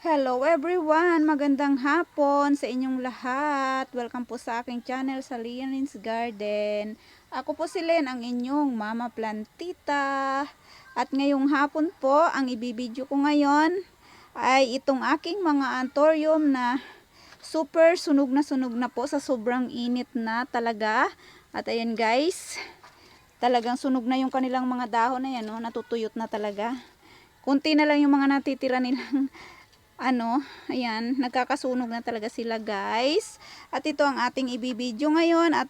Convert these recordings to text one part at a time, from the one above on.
Hello everyone! Magandang hapon sa inyong lahat. Welcome po sa aking channel sa Leon's Garden. Ako po si Len, ang inyong mama plantita. At ngayong hapon po, ang ibibidyo ko ngayon ay itong aking mga anthurium na super sunog na sunog na po sa sobrang init na talaga. At ayan guys, talagang sunog na yung kanilang mga dahon na yan, no? natutuyot na talaga. Kunti na lang yung mga natitira nilang ano, ayan, nagkakasunog na talaga sila guys. At ito ang ating ibibidyo ngayon at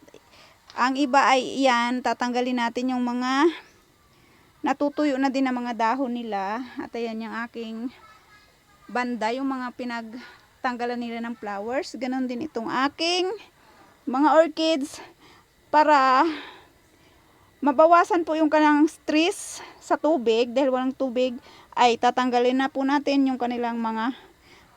ang iba ay yan, tatanggalin natin yung mga natutuyo na din ang mga dahon nila. At ayan yung aking banda, yung mga pinagtanggalan nila ng flowers. Ganon din itong aking mga orchids para mabawasan po yung kanilang stress sa tubig dahil walang tubig ay tatanggalin na po natin yung kanilang mga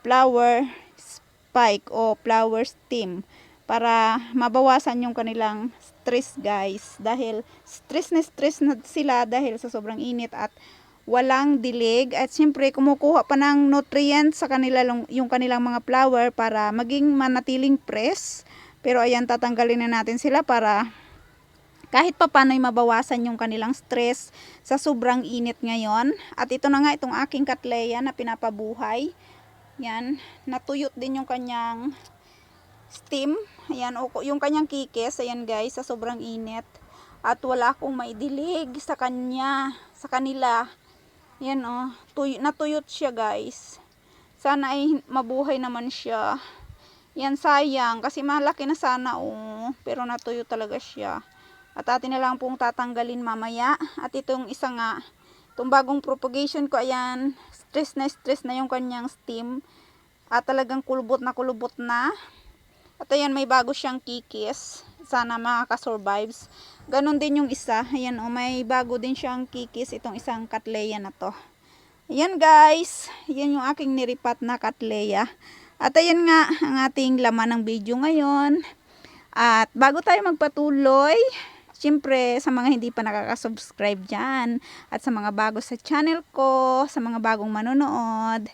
flower spike o flower stem para mabawasan yung kanilang stress guys. Dahil stress na stress na sila dahil sa sobrang init at walang dilig. At siyempre kumukuha pa ng nutrients sa kanila yung kanilang mga flower para maging manatiling press. Pero ayan tatanggalin na natin sila para kahit pa paano'y mabawasan yung kanilang stress sa sobrang init ngayon. At ito na nga itong aking katleya na pinapabuhay. Yan, natuyot din yung kanyang steam. Ayan, yung kanyang kikis. Ayan guys, sa sobrang init. At wala akong maidilig sa kanya, sa kanila. Yan o, tuy natuyot siya guys. Sana ay mabuhay naman siya. Yan sayang kasi malaki na sana oh, pero natuyo talaga siya. At atin na lang pong tatanggalin mamaya. At itong isa nga, itong bagong propagation ko, ayan, stress na stress na yung kanyang stem. At talagang kulubot na kulubot na. At ayan, may bago siyang kikis. Sana makaka-survives. Ganon din yung isa. Ayan, oh, may bago din siyang kikis. Itong isang katleya na to. Ayan guys, yan yung aking niripat na katleya. At ayan nga ang ating laman ng video ngayon. At bago tayo magpatuloy, Siyempre, sa mga hindi pa nakaka-subscribe dyan, at sa mga bago sa channel ko, sa mga bagong manonood,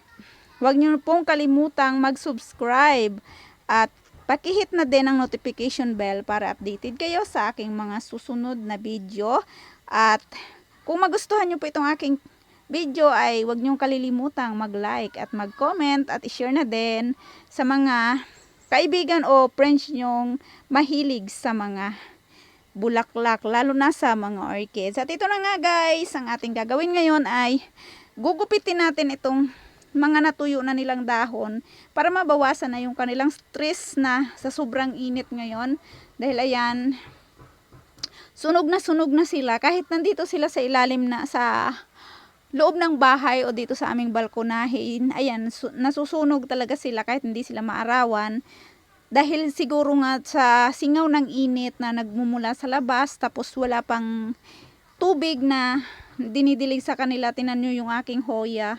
huwag niyo pong kalimutang mag-subscribe at pakihit na din ang notification bell para updated kayo sa aking mga susunod na video. At kung magustuhan niyo po itong aking video ay huwag niyong kalilimutang mag-like at mag-comment at i-share na din sa mga kaibigan o friends nyong mahilig sa mga bulaklak, lalo na sa mga orchids. At ito na nga guys, ang ating gagawin ngayon ay gugupitin natin itong mga natuyo na nilang dahon para mabawasan na yung kanilang stress na sa sobrang init ngayon. Dahil ayan, sunog na sunog na sila kahit nandito sila sa ilalim na sa loob ng bahay o dito sa aming balkonahin. Ayan, nasusunog talaga sila kahit hindi sila maarawan dahil siguro nga sa singaw ng init na nagmumula sa labas tapos wala pang tubig na dinidilig sa kanila tinan nyo yung aking hoya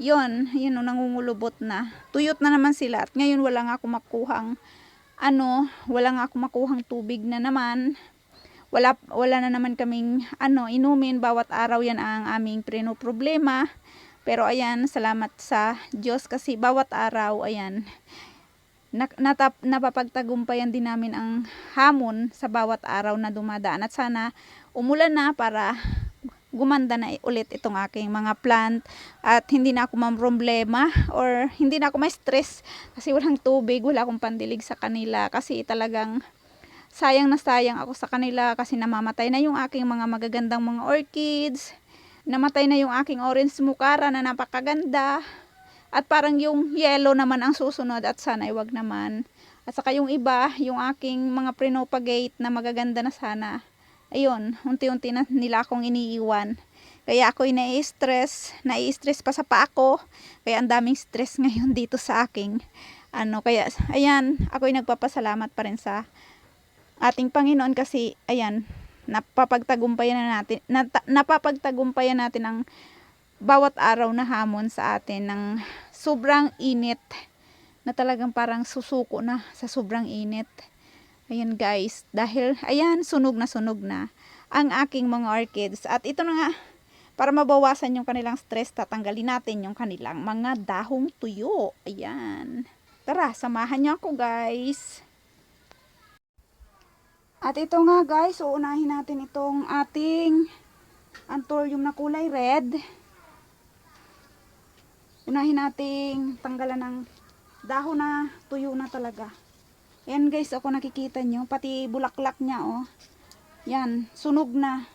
yon yun o nangungulubot na. Tuyot na naman sila at ngayon wala nga ako makuhang ano wala nga ako makuhang tubig na naman. Wala, wala na naman kaming ano inumin bawat araw yan ang aming preno problema pero ayan salamat sa Diyos kasi bawat araw ayan natap, napapagtagumpayan din namin ang hamon sa bawat araw na dumadaan. At sana umulan na para gumanda na ulit itong aking mga plant. At hindi na ako mamroblema or hindi na ako may stress kasi walang tubig, wala akong pandilig sa kanila. Kasi talagang sayang na sayang ako sa kanila kasi namamatay na yung aking mga magagandang mga orchids. Namatay na yung aking orange mukara na napakaganda at parang yung yellow naman ang susunod at sana ay wag naman. At saka yung iba, yung aking mga prenopagate na magaganda na sana. Ayun, unti-unti na nila akong iniiwan. Kaya ako'y nai-stress, nai-stress pa sa pa ako. Kaya ang daming stress ngayon dito sa aking ano. Kaya ayan, ako'y nagpapasalamat pa rin sa ating Panginoon kasi ayan, napapagtagumpayan na natin, nat, napapagtagumpayan natin ang bawat araw na hamon sa atin ng sobrang init na talagang parang susuko na sa sobrang init. Ayan guys, dahil ayan sunog na sunog na ang aking mga orchids. At ito na nga, Para mabawasan yung kanilang stress, tatanggalin natin yung kanilang mga dahong tuyo. Ayan. Tara, samahan niyo ako guys. At ito nga guys, uunahin natin itong ating anthurium na kulay red. Unahin nating tanggalan ng dahon na tuyo na talaga. Ayan guys, ako nakikita nyo, pati bulaklak niya oh. Yan, sunog na.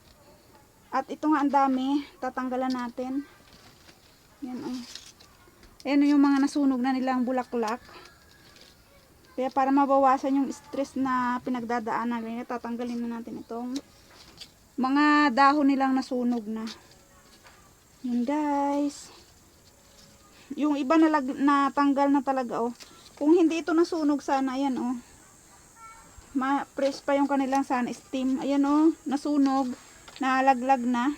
At ito nga ang dami, tatanggalan natin. Yan oh. Ayan yung mga nasunog na nilang bulaklak. Kaya para mabawasan yung stress na pinagdadaanan nila, tatanggalin na natin itong mga dahon nilang nasunog na. Yun guys. Yung iba na lag, natanggal na talaga oh. Kung hindi ito nasunog sana, ayan oh. Ma-press pa yung kanilang sana steam. Ayan oh, nasunog, nalaglag na.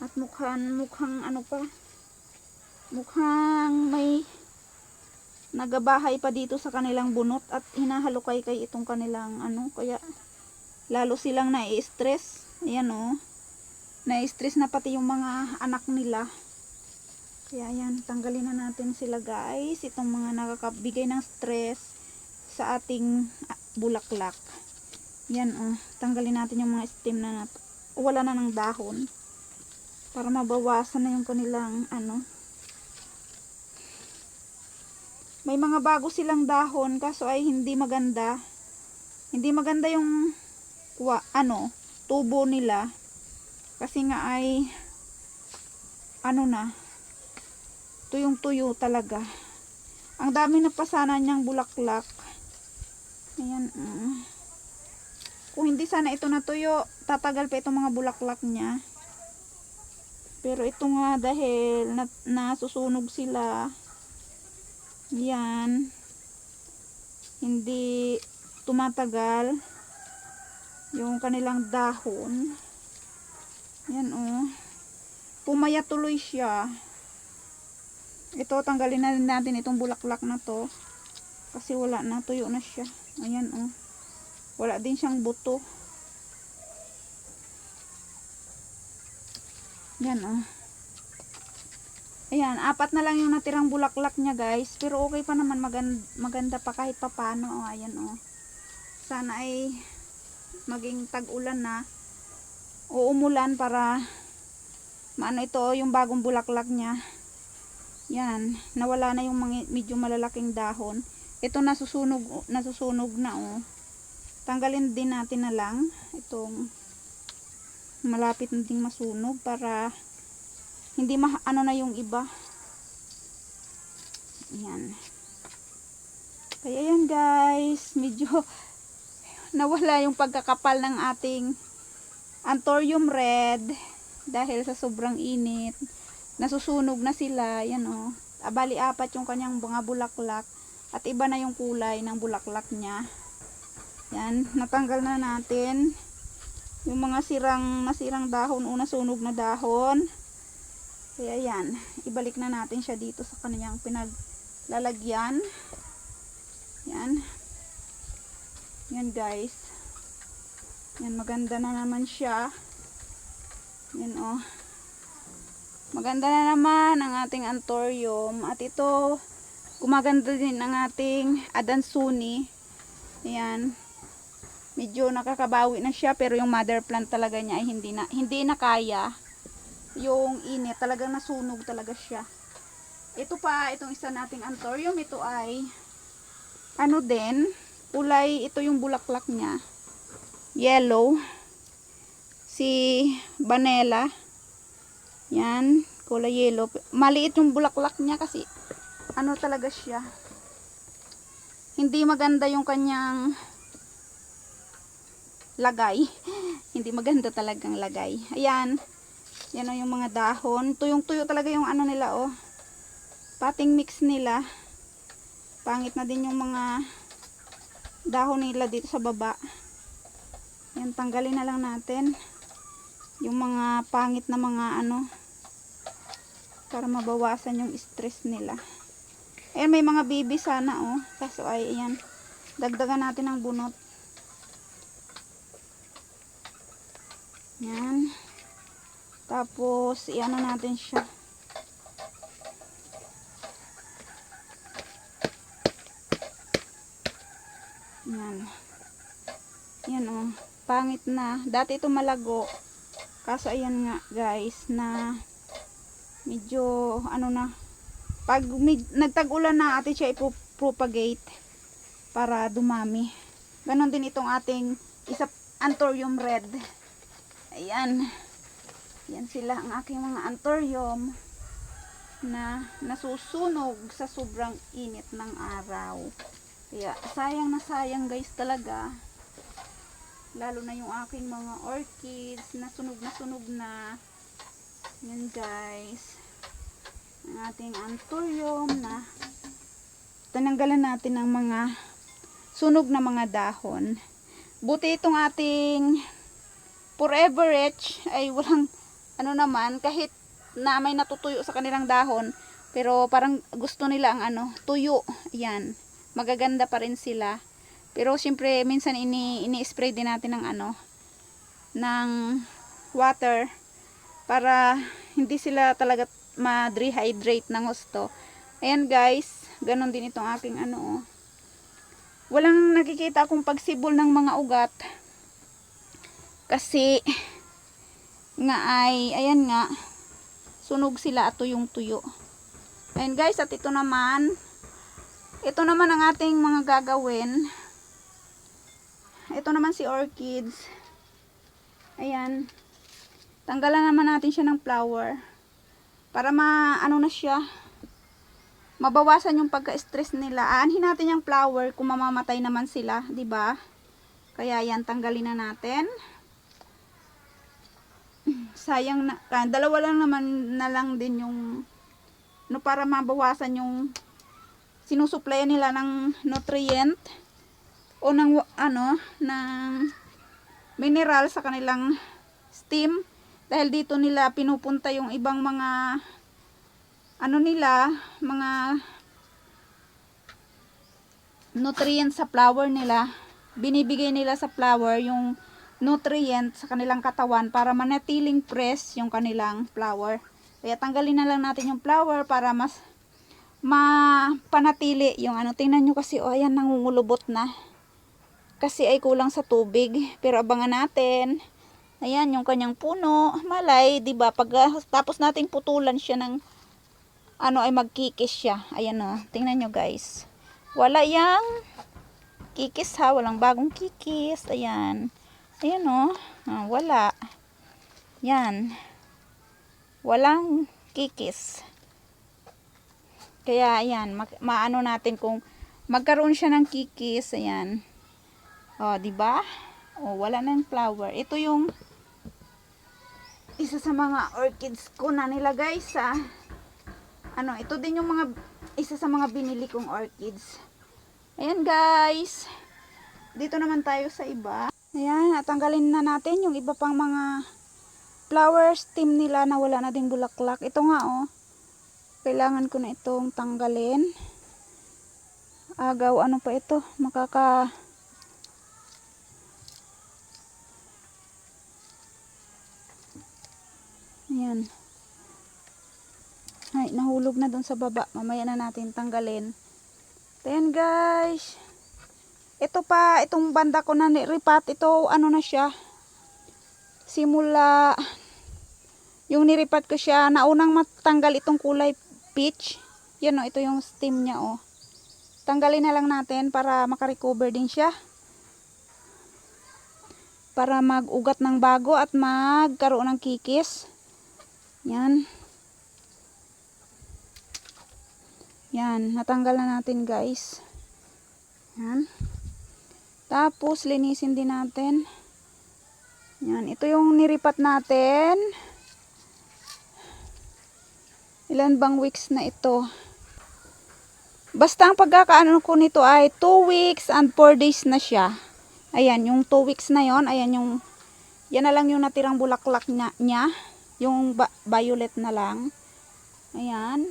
At mukhang, mukhang ano pa, mukhang may nagabahay pa dito sa kanilang bunot at hinahalukay kay itong kanilang ano kaya lalo silang nai-stress ayan oh nai-stress na pati yung mga anak nila kaya ayan tanggalin na natin sila guys. Itong mga nakakabigay ng stress sa ating ah, bulaklak. Yan oh. Tanggalin natin yung mga stem na wala na ng dahon. Para mabawasan na yung kanilang ano. May mga bago silang dahon kaso ay hindi maganda. Hindi maganda yung wa, ano tubo nila. Kasi nga ay ano na tuyong tuyo talaga ang dami na pasana niyang bulaklak ayan mm. kung hindi sana ito natuyo tatagal pa itong mga bulaklak niya pero ito nga dahil na, nasusunog sila yan. Hindi tumatagal yung kanilang dahon. Yan oh. Pumaya tuloy siya. Ito tanggalin na natin itong bulaklak na to. Kasi wala na, tuyo na siya. Ayan oh. Wala din siyang buto. Yan oh. Ayan, apat na lang yung natirang bulaklak niya guys. Pero okay pa naman, maganda, maganda pa kahit papano. Oh, ayan oh. Sana ay maging tag-ulan na. O umulan para maano ito, yung bagong bulaklak niya. Yan, nawala na yung mga, medyo malalaking dahon. Ito nasusunog, nasusunog na oh. Tanggalin din natin na lang itong malapit na ding masunog para hindi ma ano na yung iba yan kaya yan guys medyo nawala yung pagkakapal ng ating anthurium red dahil sa sobrang init nasusunog na sila yan o oh. abali apat yung kanyang mga bulaklak at iba na yung kulay ng bulaklak niya yan natanggal na natin yung mga sirang nasirang dahon una sunog na dahon kaya yan, ibalik na natin siya dito sa kanyang pinaglalagyan. Yan. Yan guys. Yan, maganda na naman siya. Yan oh. Maganda na naman ang ating anthurium. At ito, gumaganda din ang ating adansuni. Ayan. Medyo nakakabawi na siya pero yung mother plant talaga niya ay hindi na, hindi na kaya yung init, talagang nasunog talaga siya. Ito pa, itong isa nating anthurium, ito ay ano din, kulay, ito yung bulaklak niya. Yellow. Si Vanilla. Yan, kulay yellow. Maliit yung bulaklak niya kasi ano talaga siya. Hindi maganda yung kanyang lagay. Hindi maganda talagang lagay. Ayan. Yan o yung mga dahon. Tuyong-tuyo talaga yung ano nila oh. Pating mix nila. Pangit na din yung mga dahon nila dito sa baba. Yan, tanggalin na lang natin. Yung mga pangit na mga ano. Para mabawasan yung stress nila. Ayan, may mga bibi sana oh. Kaso ay, ayan. Dagdagan natin ang bunot. Yan. Tapos, iano natin siya. Yan. Yan oh. Pangit na. Dati ito malago. Kaso ayan nga guys na medyo ano na. Pag med- nagtag-ulan na ate siya ipropagate para dumami. Ganon din itong ating isa anthurium red. Ayan. Yan sila ang aking mga anthurium na nasusunog sa sobrang init ng araw. Kaya sayang na sayang guys talaga. Lalo na yung aking mga orchids na sunog na sunog na. Yan guys. Ang ating anthurium na tinanggalan natin ng mga sunog na mga dahon. Buti itong ating forever rich ay walang ano naman kahit na may natutuyo sa kanilang dahon pero parang gusto nila ang ano tuyo yan magaganda pa rin sila pero syempre minsan ini ini-spray din natin ng ano ng water para hindi sila talaga ma-dehydrate ng gusto. Ayan guys. Ganon din itong aking ano oh. walang nakikita akong pagsibol ng mga ugat. Kasi nga ay ayan nga sunog sila at tuyong tuyo ayan guys at ito naman ito naman ang ating mga gagawin ito naman si orchids. Ayan. Tanggalan naman natin siya ng flower. Para ma ano na siya? Mabawasan yung pagka-stress nila. Aanhin natin yung flower kung mamamatay naman sila ba? Kaya yan tanggalin na natin. Sayang na ka, dalawa lang naman na lang din yung no para mabawasan yung sinusuplayan nila ng nutrient o ng ano ng mineral sa kanilang steam dahil dito nila pinupunta yung ibang mga ano nila mga nutrients sa flower nila binibigay nila sa flower yung nutrient sa kanilang katawan para manatiling fresh yung kanilang flower. Kaya tanggalin na lang natin yung flower para mas mapanatili yung ano. Tingnan nyo kasi, oh ayan, nangungulubot na. Kasi ay kulang sa tubig. Pero abangan natin. Ayan, yung kanyang puno. Malay, 'di ba Pag ah, tapos nating putulan siya ng ano ay magkikis siya. Ayan oh. Tingnan nyo guys. Wala yang kikis ha. Walang bagong kikis. Ayan. Ayan o. Ah, wala. Yan. Walang kikis. Kaya ayan, ma- maano natin kung magkaroon siya ng kikis, ayan. O, di ba? O, wala nang flower. Ito yung isa sa mga orchids ko na nilagay sa ano, ito din yung mga isa sa mga binili kong orchids. Ayan guys. Dito naman tayo sa iba. Ayan, natanggalin na natin yung iba pang mga flower stem nila na wala na ding bulaklak. Ito nga oh. Kailangan ko na itong tanggalin. Agaw, ano pa ito? Makaka... Ayan. Ay, nahulog na doon sa baba. Mamaya na natin tanggalin. Ayan guys. Ito pa, itong banda ko na niripat, ito ano na siya. Simula yung niripat ko siya, naunang matanggal itong kulay peach. Yan o, ito yung stem niya o. Tanggalin na lang natin para makarecover din siya. Para mag-ugat ng bago at magkaroon ng kikis. Yan. Yan, natanggal na natin guys. Yan. Tapos, linisin din natin. Yan. Ito yung niripat natin. Ilan bang weeks na ito? Basta ang pagkakaano ko nito ay 2 weeks and 4 days na siya. Ayan, yung 2 weeks na yon Ayan yung, yan na lang yung natirang bulaklak niya. niya. Yung violet na lang. Ayan.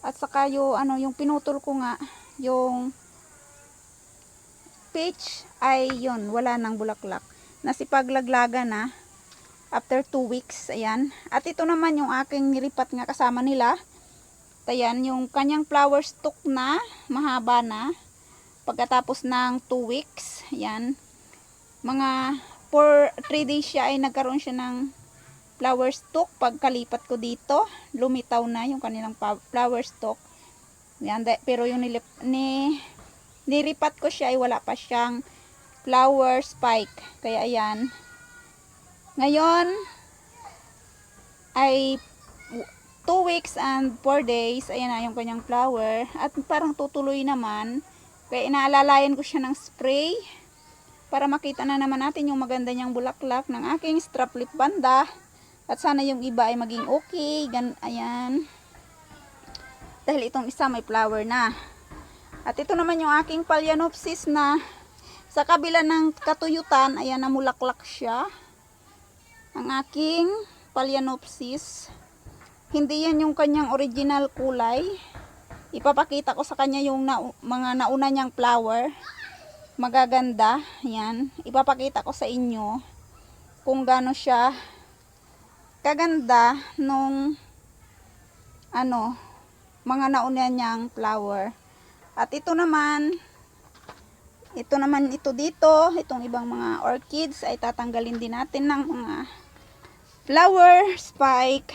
At saka yung, ano, yung pinutol ko nga, yung peach ay yon wala nang bulaklak. Nasipaglaglaga na. after 2 weeks. Ayan. At ito naman yung aking nilipat nga kasama nila. Ayan, yung kanyang flower stalk na, mahaba na. Pagkatapos ng 2 weeks, ayan. Mga for 3 days siya ay nagkaroon siya ng flower stalk. Pagkalipat ko dito, lumitaw na yung kanilang flower stalk. Yan, pero yung nilip, ni, niripat ko siya ay wala pa siyang flower spike. Kaya ayan. Ngayon, ay 2 weeks and 4 days, ayan na yung kanyang flower. At parang tutuloy naman. Kaya inaalalayan ko siya ng spray para makita na naman natin yung maganda niyang bulaklak ng aking strap lip banda. At sana yung iba ay maging okay. Gan ayan. Dahil itong isa may flower na. At ito naman yung aking Phalaenopsis na sa kabila ng katuyutan, ayan namulaklak siya. Ang aking Phalaenopsis. Hindi yan yung kanyang original kulay. Ipapakita ko sa kanya yung na, mga nauna niyang flower. Magaganda. Yan. Ipapakita ko sa inyo kung gaano siya kaganda nung ano, mga nauna niyang flower. At ito naman, ito naman ito dito, itong ibang mga orchids ay tatanggalin din natin ng mga flower spike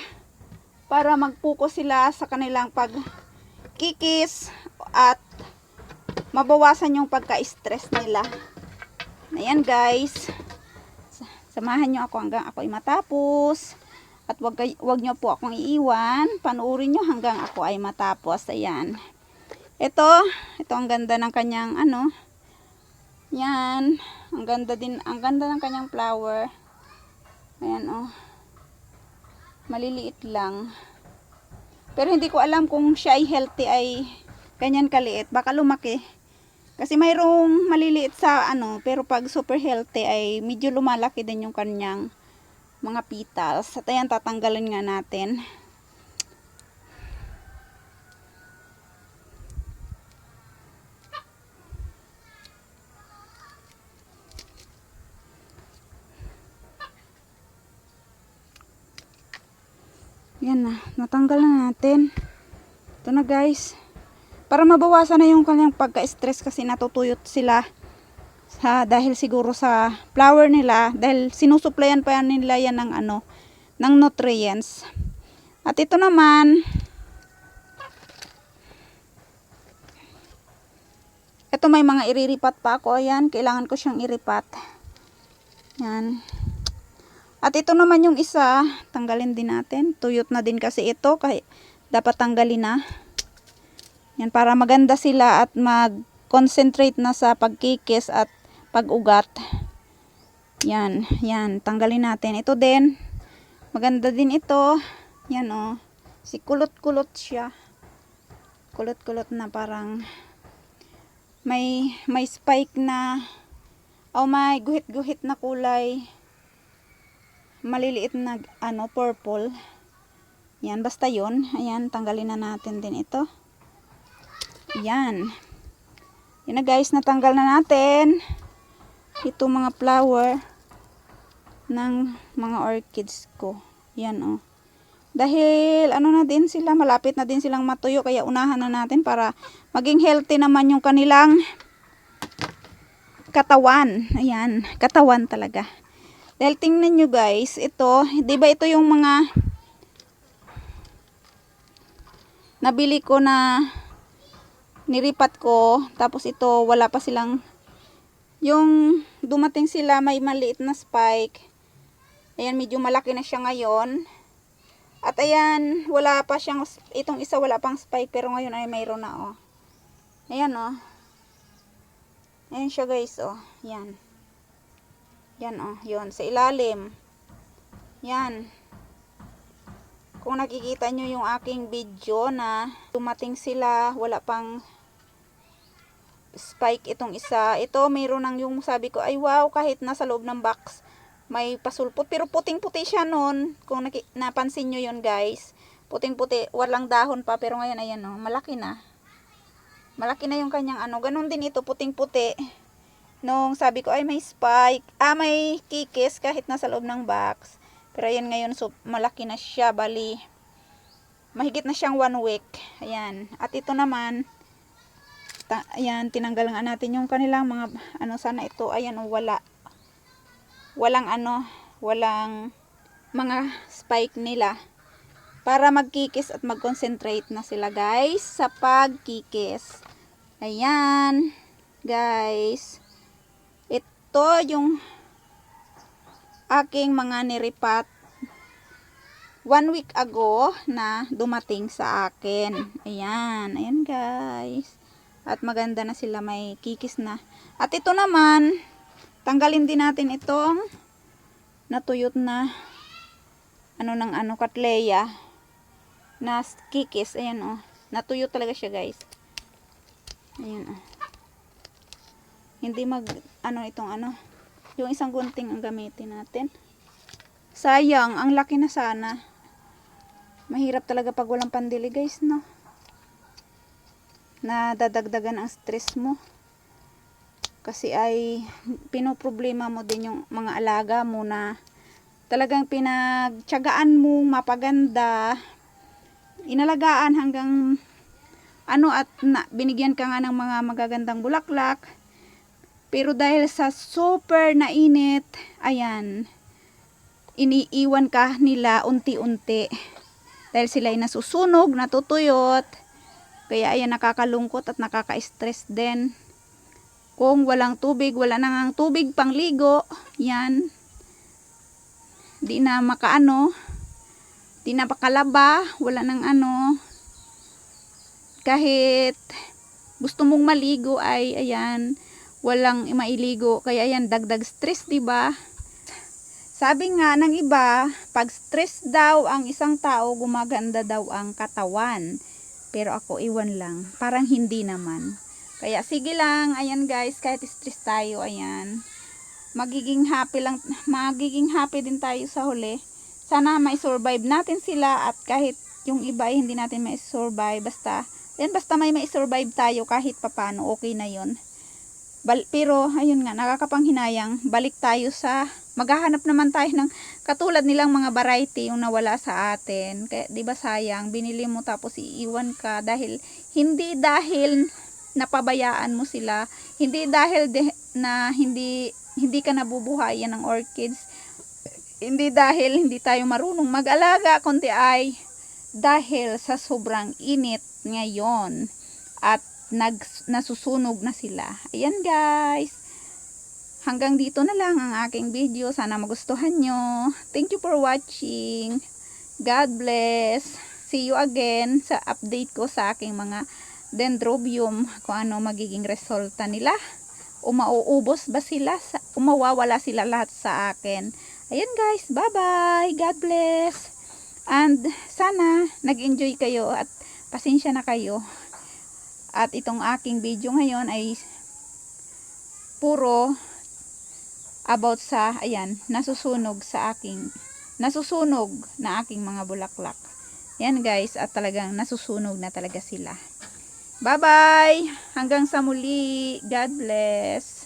para magpuko sila sa kanilang pagkikis at mabawasan yung pagka-stress nila. Ayan guys. Sa- Samahan nyo ako hanggang ako ay matapos. At wag, wag nyo po akong iiwan. Panuorin nyo hanggang ako ay matapos. Ayan. Ito, ito ang ganda ng kanyang ano. Yan. Ang ganda din, ang ganda ng kanyang flower. Ayan oh maliliit lang. Pero hindi ko alam kung siya ay healthy ay ganyan kaliit. Baka lumaki. Kasi mayroong maliliit sa ano, pero pag super healthy ay medyo lumalaki din yung kanyang mga petals. At ayan, tatanggalin nga natin. Yan na, natanggal na natin. Ito na guys. Para mabawasan na yung kanyang pagka-stress kasi natutuyot sila sa dahil siguro sa flower nila dahil sinusuplayan pa yan nila yan ng ano ng nutrients. At ito naman ito may mga iriripat pa ako. Ayan, kailangan ko siyang iripat. Yan. At ito naman yung isa, tanggalin din natin. Tuyot na din kasi ito, kaya dapat tanggalin na. Yan, para maganda sila at mag-concentrate na sa pagkikis at pag-ugat. Yan, yan, tanggalin natin. Ito din, maganda din ito. Yan oh, si kulot-kulot siya. Kulot-kulot na parang may may spike na oh may guhit-guhit na kulay maliliit na ano purple yan basta yon ayan tanggalin na natin din ito yan yan na guys natanggal na natin ito mga flower ng mga orchids ko. Yan oh. Dahil ano na din sila malapit na din silang matuyo kaya unahan na natin para maging healthy naman yung kanilang katawan. Ayan katawan talaga. Dahil tingnan nyo guys, ito, di ba ito yung mga nabili ko na niripat ko, tapos ito wala pa silang yung dumating sila may maliit na spike. Ayan, medyo malaki na siya ngayon. At ayan, wala pa siyang, itong isa wala pang spike, pero ngayon ay mayroon na, oh. Ayan, oh. Ayan siya guys, oh. Yan. Yan oh, yun. Sa ilalim. Yan. Kung nakikita nyo yung aking video na dumating sila, wala pang spike itong isa. Ito, mayroon nang yung sabi ko, ay wow, kahit nasa loob ng box, may pasulpot. Pero puting-puti siya nun. Kung naki, napansin nyo yun guys. Puting-puti, walang dahon pa. Pero ngayon, ayan oh, malaki na. Malaki na yung kanyang ano. Ganon din ito, puting-puti nung sabi ko ay may spike, ah may kikis kahit nasa loob ng box. Pero ayan ngayon, so malaki na siya. Bali, mahigit na siyang one week. Ayan. At ito naman, ta- ayan, tinanggal nga natin yung kanilang mga, ano sana ito, ayan, oh, wala. Walang ano, walang mga spike nila. Para magkikis at mag-concentrate na sila guys sa pagkikis. Ayan, guys. Ito yung aking mga niripat one week ago na dumating sa akin. Ayan, ayan guys. At maganda na sila, may kikis na. At ito naman, tanggalin din natin itong natuyot na ano ng ano katleya na kikis. Ayan oh. Natuyot talaga siya guys. Ayan oh. Hindi mag ano itong ano. Yung isang gunting ang gamitin natin. Sayang, ang laki na sana. Mahirap talaga pag walang pandili guys, no? Nadadagdagan ang stress mo. Kasi ay pinoproblema mo din yung mga alaga mo na talagang pinagtyagaan mo mapaganda. Inalagaan hanggang ano at na, binigyan ka nga ng mga magagandang bulaklak. Pero dahil sa super na init, ayan, iniiwan ka nila unti-unti. Dahil sila ay nasusunog, natutuyot. Kaya ayan, nakakalungkot at nakaka-stress din. Kung walang tubig, wala na ngang tubig pang ligo, yan. Di na makaano, di na pakalaba, wala nang ano. Kahit gusto mong maligo ay ayan, walang mailigo. Kaya ayan, dagdag stress, 'di ba? Sabi nga ng iba, pag stress daw ang isang tao, gumaganda daw ang katawan. Pero ako, iwan lang. Parang hindi naman. Kaya sige lang, ayan guys, kahit stress tayo, ayan. Magiging happy lang, magiging happy din tayo sa huli. Sana may survive natin sila at kahit yung iba ay hindi natin may survive, basta, yan basta may may survive tayo kahit papano, okay na yon Bal pero ayun nga nakakapanghinayang balik tayo sa maghahanap naman tayo ng katulad nilang mga variety yung nawala sa atin. Kaya 'di ba sayang binili mo tapos iiwan ka dahil hindi dahil napabayaan mo sila. Hindi dahil de- na hindi hindi ka nabubuhayan ng orchids. Hindi dahil hindi tayo marunong mag-alaga kundi ay dahil sa sobrang init ngayon. At nag, nasusunog na sila. Ayan guys. Hanggang dito na lang ang aking video. Sana magustuhan nyo. Thank you for watching. God bless. See you again sa update ko sa aking mga dendrobium. Kung ano magiging resulta nila. O mauubos ba sila? Sa, o mawawala sila lahat sa akin. Ayan guys. Bye bye. God bless. And sana nag-enjoy kayo at pasensya na kayo. At itong aking video ngayon ay puro about sa, ayan, nasusunog sa aking, nasusunog na aking mga bulaklak. Yan guys, at talagang nasusunog na talaga sila. Bye-bye! Hanggang sa muli. God bless!